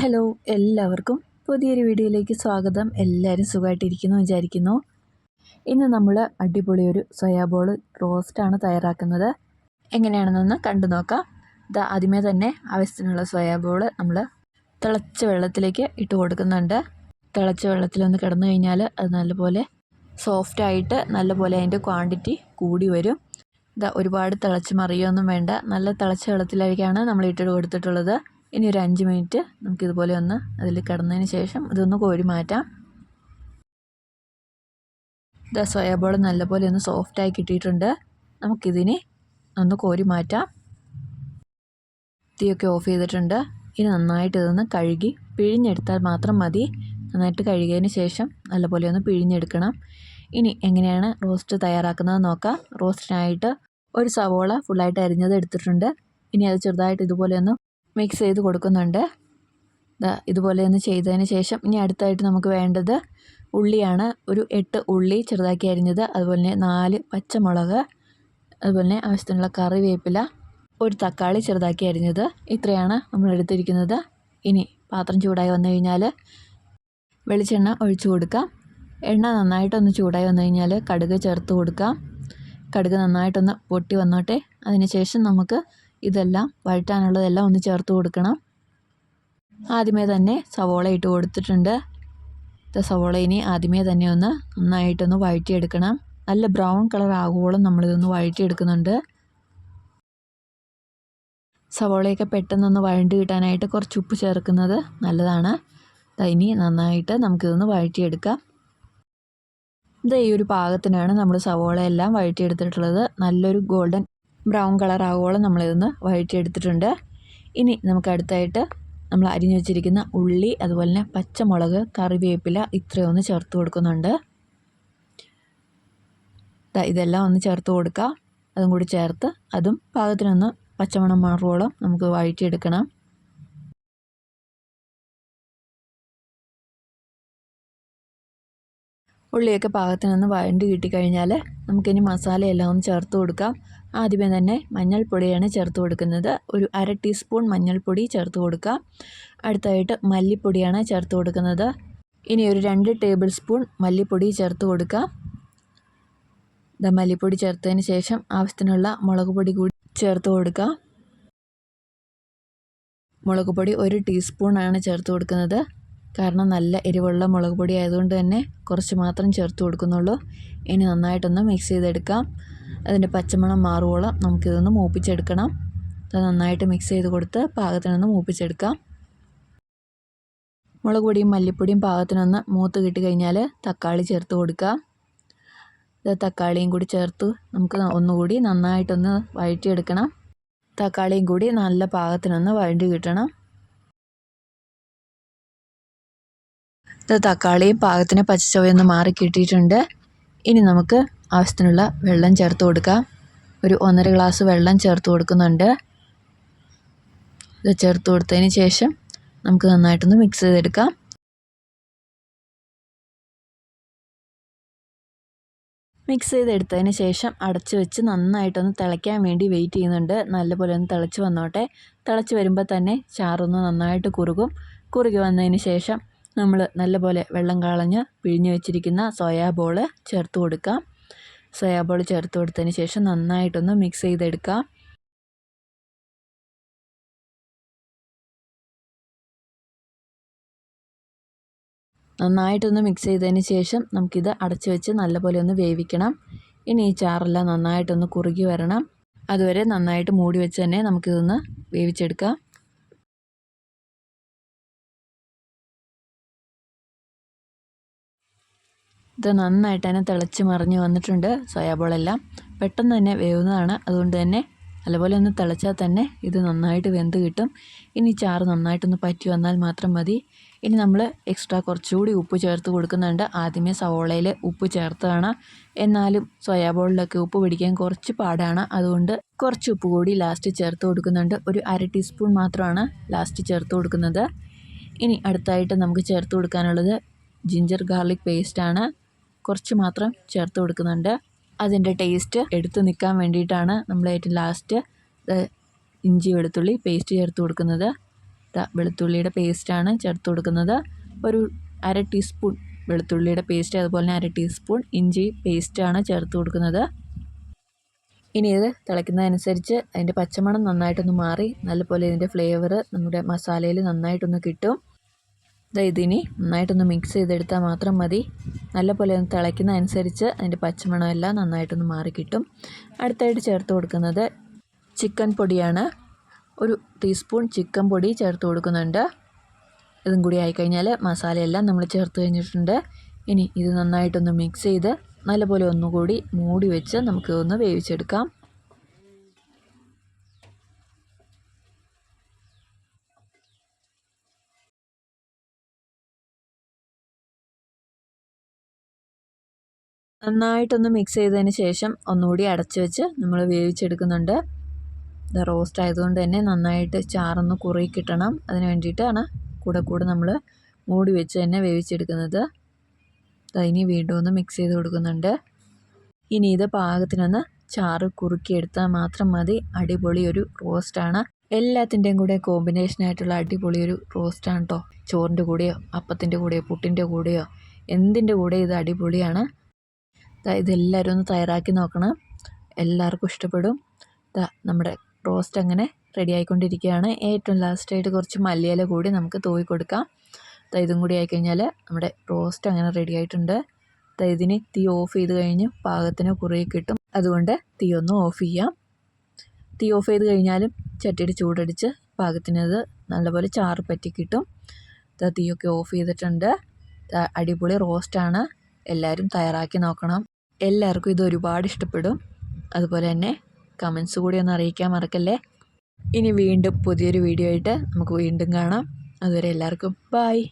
Hello എല്ലാവർക്കും പുതിയൊരു വീഡിയോയിലേക്ക് സ്വാഗതം. എല്ലാവരും സുഖമായിട്ടിരിക്കുന്നു വിചാരിക്കുന്നു. ഇന്ന് നമ്മൾ അടിപൊളി ഒരു സോയാബോൾ റോസ്റ്റാണ് തയ്യാറാക്കുന്നത്. എങ്ങനെയാണെന്നൊന്ന് കണ്ടു നോക്കാം. ഇത് ആദ്യമേ തന്നെ ആവശ്യത്തിനുള്ള സോയാബോൾ നമ്മൾ തിളച്ച വെള്ളത്തിലേക്ക് ഇട്ട് കൊടുക്കുന്നുണ്ട്. തിളച്ച വെള്ളത്തിലൊന്ന് കിടന്നു കഴിഞ്ഞാൽ അത് നല്ലപോലെ സോഫ്റ്റായിട്ട് നല്ലപോലെ അതിന്റെ ക്വാണ്ടിറ്റി കൂടി വരും. ഇതാ ഒരുപാട് തിളച്ച് മറിയൊന്നും വേണ്ട. നല്ല തിളച്ച വെള്ളത്തിലേക്കാണ് നമ്മൾ ഇട്ടിട്ട് കൊടുത്തിട്ടുള്ളത്. ഇനി ഒരു അഞ്ച് മിനിറ്റ് നമുക്കിതുപോലെ ഒന്ന് അതിൽ കിടന്നതിന് ശേഷം ഇതൊന്ന് കോരി മാറ്റാം. ഇത് സോയാബോൾ നല്ലപോലെ ഒന്ന് സോഫ്റ്റായി കിട്ടിയിട്ടുണ്ട്. നമുക്കിതിനെ ഒന്ന് കോരി മാറ്റാം. തീയൊക്കെ ഓഫ് ചെയ്തിട്ടുണ്ട്. ഇനി നന്നായിട്ട് ഇതൊന്ന് കഴുകി പിഴിഞ്ഞെടുത്താൽ മാത്രം മതി. നന്നായിട്ട് കഴുകിയതിന് ശേഷം നല്ലപോലെ ഒന്ന് പിഴിഞ്ഞെടുക്കണം. ഇനി എങ്ങനെയാണ് റോസ്റ്റ് തയ്യാറാക്കുന്നത് നോക്കാം. റോസ്റ്റിനായിട്ട് ഒരു സവോള ഫുള്ളായിട്ട് അരിഞ്ഞത് എടുത്തിട്ടുണ്ട്. ഇനി അത് ചെറുതായിട്ട് ഇതുപോലെ ഒന്ന് മിക്സ് ചെയ്ത് കൊടുക്കുന്നുണ്ട്. ഇതുപോലെ ഒന്ന് ചെയ്തതിന് ശേഷം ഇനി അടുത്തായിട്ട് നമുക്ക് വേണ്ടത് ഉള്ളിയാണ്. ഒരു എട്ട് ഉള്ളി ചെറുതാക്കി അരിഞ്ഞത്. അതുപോലെ തന്നെ നാല് പച്ചമുളക്. അതുപോലെ തന്നെ ആവശ്യത്തിനുള്ള കറിവേപ്പില. ഒരു തക്കാളി ചെറുതാക്കി അരിഞ്ഞത്. ഇത്രയാണ് നമ്മൾ എടുത്തിരിക്കുന്നത്. ഇനി പാത്രം ചൂടായി വന്നു കഴിഞ്ഞാൽ വെളിച്ചെണ്ണ ഒഴിച്ചു കൊടുക്കാം. എണ്ണ നന്നായിട്ടൊന്ന് ചൂടായി വന്നു കഴിഞ്ഞാൽ കടുക് ചേർത്ത് കൊടുക്കാം. കടുക് നന്നായിട്ടൊന്ന് പൊട്ടി വന്നോട്ടെ. അതിന് ശേഷം നമുക്ക് ഇതെല്ലാം വഴറ്റാനുള്ളതെല്ലാം ഒന്ന് ചേർത്ത് കൊടുക്കണം. ആദ്യമേ തന്നെ സവോള ഇട്ട് കൊടുത്തിട്ടുണ്ട്. സവോള ഇനി ആദ്യമേ തന്നെ ഒന്ന് നന്നായിട്ടൊന്ന് വഴറ്റിയെടുക്കണം. നല്ല ബ്രൗൺ കളർ ആകുവോളം നമ്മളിതൊന്ന് വഴറ്റിയെടുക്കുന്നുണ്ട്. സവോളയൊക്കെ പെട്ടെന്നൊന്ന് വഴണ്ട് കിട്ടാനായിട്ട് കുറച്ച് ഉപ്പ് ചേർക്കുന്നത് നല്ലതാണ്. ഇനി നന്നായിട്ട് നമുക്കിതൊന്ന് വഴറ്റിയെടുക്കാം. ഇത് ഈ ഒരു പാകത്തിനാണ് നമ്മൾ സവോളയെല്ലാം വഴറ്റിയെടുത്തിട്ടുള്ളത്. നല്ലൊരു ഗോൾഡൻ ബ്രൗൺ കളർ ആകുവോളം നമ്മളിതൊന്ന് വഴറ്റിയെടുത്തിട്ടുണ്ട്. ഇനി നമുക്ക് അടുത്തായിട്ട് നമ്മൾ അരിഞ്ഞു വെച്ചിരിക്കുന്ന ഉള്ളി അതുപോലെ തന്നെ പച്ചമുളക് കറിവേപ്പില ഇത്രയും ഒന്ന് ചേർത്ത് കൊടുക്കുന്നുണ്ട്. ഇതെല്ലാം ഒന്ന് ചേർത്ത് കൊടുക്കുക അതും കൂടി ചേർത്ത് അതും പാകത്തിനൊന്ന് പച്ചമണം മാറുവോളം നമുക്ക് വഴറ്റിയെടുക്കണം. ഉള്ളിയൊക്കെ പാകത്തിനൊന്ന് വഴണ്ടി കിട്ടിക്കഴിഞ്ഞാൽ നമുക്കിനി മസാലയെല്ലാം ഒന്ന് ചേർത്ത് കൊടുക്കാം. ആദ്യമേ തന്നെ മഞ്ഞൾപ്പൊടിയാണ് ചേർത്ത് കൊടുക്കുന്നത്. ഒരു അര ടീസ്പൂൺ മഞ്ഞൾപ്പൊടി ചേർത്ത് കൊടുക്കുക അടുത്തായിട്ട് മല്ലിപ്പൊടിയാണ് ചേർത്ത് കൊടുക്കുന്നത്. ഇനി ഒരു രണ്ട് ടേബിൾ സ്പൂൺ മല്ലിപ്പൊടി ചേർത്ത് കൊടുക്കുക ദ മല്ലിപ്പൊടി ചേർത്തതിന് ശേഷം ആവശ്യത്തിനുള്ള മുളക് പൊടി കൂടി ചേർത്ത് കൊടുക്കുക മുളക് പൊടി ഒരു ടീസ്പൂണാണ് ചേർത്ത് കൊടുക്കുന്നത്. കാരണം നല്ല എരിവുള്ള മുളക് പൊടി ആയതുകൊണ്ട് തന്നെ കുറച്ച് മാത്രം ചേർത്ത് കൊടുക്കുന്നുള്ളൂ. ഇനി നന്നായിട്ടൊന്ന് മിക്സ് ചെയ്തെടുക്കാം. അതിന്റെ പച്ചമണം മാറുവോളം നമുക്കിതൊന്ന് മൂപ്പിച്ചെടുക്കണം. അത് നന്നായിട്ട് മിക്സ് ചെയ്ത് കൊടുത്ത് പാകത്തിനൊന്ന് മൂപ്പിച്ചെടുക്കാം. മുളക് പൊടിയും മല്ലിപ്പൊടിയും പാകത്തിനൊന്ന് മൂത്ത് കിട്ടി കഴിഞ്ഞാൽ തക്കാളി ചേർത്ത് കൊടുക്കാം. തക്കാളിയും കൂടി ചേർത്ത് നമുക്ക് ഒന്നുകൂടി നന്നായിട്ടൊന്ന് വഴറ്റിയെടുക്കണം. തക്കാളിയും കൂടി നല്ല പാകത്തിനൊന്ന് വഴണ്ടി കിട്ടണം. ഇത് തക്കാളിയും പാകത്തിന് പച്ചച്ചവയൊന്ന് മാറി കിട്ടിയിട്ടുണ്ട്. ഇനി നമുക്ക് ആവശ്യത്തിനുള്ള വെള്ളം ചേർത്ത് കൊടുക്കുക. ഒരു ഒന്നര ഗ്ലാസ് വെള്ളം ചേർത്ത് കൊടുക്കുന്നുണ്ട്. ഇത് ചേർത്ത് കൊടുത്തതിന് ശേഷം നമുക്ക് നന്നായിട്ടൊന്ന് മിക്സ് ചെയ്തെടുക്കാം. മിക്സ് ചെയ്തെടുത്തതിന് ശേഷം അടച്ചു വെച്ച് നന്നായിട്ടൊന്ന് തിളയ്ക്കാൻ വേണ്ടി വെയിറ്റ് ചെയ്യുന്നുണ്ട്. നല്ലപോലെ ഒന്ന് തിളച്ച് വന്നോട്ടെ. തിളച്ച് വരുമ്പോൾ തന്നെ ചാറൊന്ന് നന്നായിട്ട് കുറുകും. കുറുകി വന്നതിന് ശേഷം നമ്മൾ നല്ലപോലെ വെള്ളം കളഞ്ഞ് പിഴിഞ്ഞ് വെച്ചിരിക്കുന്ന സോയാ ബോൾ ചേർത്ത് കൊടുക്കാം. സോയാ ബോൾ ചേർത്ത് കൊടുത്തതിന് ശേഷം നന്നായിട്ടൊന്ന് മിക്സ് ചെയ്തെടുക്കുക നന്നായിട്ടൊന്ന് മിക്സ് ചെയ്തതിന് ശേഷം നമുക്കിത് അടച്ച് വെച്ച് നല്ലപോലെ ഒന്ന് വേവിക്കണം. ഇനി ഈ ചാറെല്ലാം നന്നായിട്ടൊന്ന് കുറുകി വരണം. അതുവരെ നന്നായിട്ട് മൂടി വെച്ച് തന്നെ നമുക്കിതൊന്ന് വേവിച്ചെടുക്കാം. ഇത് നന്നായിട്ട് തന്നെ തിളച്ച് മറിഞ്ഞ് വന്നിട്ടുണ്ട് സോയാബോളെല്ലാം. പെട്ടെന്ന് തന്നെ വേവുന്നതാണ്. അതുകൊണ്ട് തന്നെ നല്ലപോലെ ഒന്ന് തിളച്ചാൽ തന്നെ ഇത് നന്നായിട്ട് വെന്ത് കിട്ടും. ഇനി ചാറ് നന്നായിട്ടൊന്ന് പറ്റി വന്നാൽ മാത്രം മതി. ഇനി നമ്മൾ എക്സ്ട്രാ കുറച്ചുകൂടി ഉപ്പ് ചേർത്ത് കൊടുക്കുന്നുണ്ട്. ആദ്യമേ സവോളയിൽ ഉപ്പ് ചേർത്താണ്. എന്നാലും സോയാബോളിലൊക്കെ ഉപ്പ് പിടിക്കാൻ കുറച്ച് പാടാണ്. അതുകൊണ്ട് കുറച്ച് ഉപ്പ് കൂടി ലാസ്റ്റ് ചേർത്ത് കൊടുക്കുന്നുണ്ട്. ഒരു അര ടീസ്പൂൺ മാത്രമാണ് ലാസ്റ്റ് ചേർത്ത് കൊടുക്കുന്നത്. ഇനി അടുത്തായിട്ട് നമുക്ക് ചേർത്ത് കൊടുക്കാനുള്ളത് ജിഞ്ചർ ഗാർലിക് പേസ്റ്റാണ് കുറച്ച് മാത്രം ചേർത്ത് കൊടുക്കുന്നുണ്ട്. അതിന്റെ ടേസ്റ്റ് എടുത്ത് നിൽക്കാൻ വേണ്ടിയിട്ടാണ് നമ്മൾ ഏറ്റവും ലാസ്റ്റ് ഇഞ്ചി വെളുത്തുള്ളി പേസ്റ്റ് ചേർത്ത് കൊടുക്കുന്നത്. വെളുത്തുള്ളിയുടെ പേസ്റ്റാണ് ചേർത്ത് കൊടുക്കുന്നത്. ഒരു അര ടീസ്പൂൺ വെളുത്തുള്ളിയുടെ പേസ്റ്റ് അതുപോലെ തന്നെ അര ടീസ്പൂൺ ഇഞ്ചി പേസ്റ്റാണ് ചേർത്ത് കൊടുക്കുന്നത്. ഇനി ഇത് തിളയ്ക്കുന്നതനുസരിച്ച് അതിന്റെ പച്ചമണം നന്നായിട്ടൊന്ന് മാറി നല്ലപോലെ ഇതിന്റെ ഫ്ലേവർ നമ്മുടെ മസാലയിൽ നന്നായിട്ടൊന്ന് കിട്ടും. ഇതിനി നന്നായിട്ടൊന്ന് മിക്സ് ചെയ്തെടുത്താൽ മാത്രം മതി. നല്ലപോലെ ഒന്ന് തിളയ്ക്കുന്ന അനുസരിച്ച് അതിന്റെ പച്ചമണം എല്ലാം നന്നായിട്ടൊന്ന് മാറിക്കിട്ടും. അടുത്തായിട്ട് ചേർത്ത് കൊടുക്കുന്നത് ചിക്കൻ പൊടിയാണ്. ഒരു ടീസ്പൂൺ ചിക്കൻ പൊടി ചേർത്ത് കൊടുക്കുന്നുണ്ട്. ഇതും കൂടി ആയിക്കഴിഞ്ഞാൽ മസാലയെല്ലാം നമ്മൾ ചേർത്ത് കഴിഞ്ഞിട്ടുണ്ട്. ഇനി ഇത് നന്നായിട്ടൊന്ന് മിക്സ് ചെയ്ത് നല്ലപോലെ ഒന്നുകൂടി മൂടി വെച്ച് നമുക്ക് വേവിച്ചെടുക്കാം. നന്നായിട്ടൊന്ന് മിക്സ് ചെയ്തതിന് ശേഷം ഒന്നുകൂടി അടച്ച് വെച്ച് നമ്മൾ വേവിച്ചെടുക്കുന്നുണ്ട്. ഇത് റോസ്റ്റ് ആയതുകൊണ്ട് തന്നെ നന്നായിട്ട് ചാറൊന്ന് കുറുകി കിട്ടണം അതിന് വേണ്ടിയിട്ടാണ് കൂടെ കൂടെ നമ്മൾ മൂടി വെച്ച് തന്നെ വേവിച്ചെടുക്കുന്നത്. ഇനി വീണ്ടും ഒന്ന് മിക്സ് ചെയ്ത് കൊടുക്കുന്നുണ്ട്. ഇനി ഇത് പാകത്തിനൊന്ന് ചാറ് കുറുക്കിയെടുത്താൽ മാത്രം മതി. അടിപൊളി ഒരു റോസ്റ്റാണ് എല്ലാത്തിന്റെയും കൂടെ കോമ്പിനേഷൻ ആയിട്ടുള്ള അടിപൊളി ഒരു റോസ്റ്റാണ് കേട്ടോ ചോറിന്റെ കൂടെയോ അപ്പത്തിന്റെ കൂടെയോ പുട്ടിന്റെ കൂടെയോ എന്തിന്റെ കൂടെ ഇത് അടിപൊളിയാണ്. ഇതെല്ലാവരും ഒന്ന് തയ്യാറാക്കി നോക്കണം. എല്ലാവർക്കും ഇഷ്ടപ്പെടും. നമ്മുടെ റോസ്റ്റ് അങ്ങനെ റെഡി ആയിക്കൊണ്ടിരിക്കുകയാണ്. ഏറ്റവും ലാസ്റ്റായിട്ട് കുറച്ച് മല്ലിയില കൂടി നമുക്ക് തൂവി കൊടുക്കാം. ഇതും കൂടി ആയിക്കഴിഞ്ഞാൽ നമ്മുടെ റോസ്റ്റ് അങ്ങനെ റെഡി ആയിട്ടുണ്ട്. ഇതിന് തീ ഓഫ് ചെയ്ത് കഴിഞ്ഞ് പാകത്തിന് കുറേ കിട്ടും. അതുകൊണ്ട് തീ ഒന്ന് ഓഫ് ചെയ്യാം. തീ ഓഫ് ചെയ്ത് കഴിഞ്ഞാലും ചട്ടിയുടെ ചൂടടിച്ച് പാകത്തിനത് നല്ലപോലെ ചാറ് പറ്റി കിട്ടും തീയൊക്കെ ഓഫ് ചെയ്തിട്ടുണ്ട്. അടിപൊളി റോസ്റ്റാണ് എല്ലാവരും തയ്യാറാക്കി നോക്കണം. എല്ലാവർക്കും ഇത് ഒരുപാട് ഇഷ്ടപ്പെടും. അതുപോലെ തന്നെ കമൻസ് കൂടി ഒന്ന് അറിയിക്കാൻ മറക്കല്ലേ? ഇനി വീണ്ടും പുതിയൊരു വീഡിയോ ആയിട്ട് നമുക്ക് വീണ്ടും കാണാം. അതുവരെ എല്ലാവർക്കും ബായ്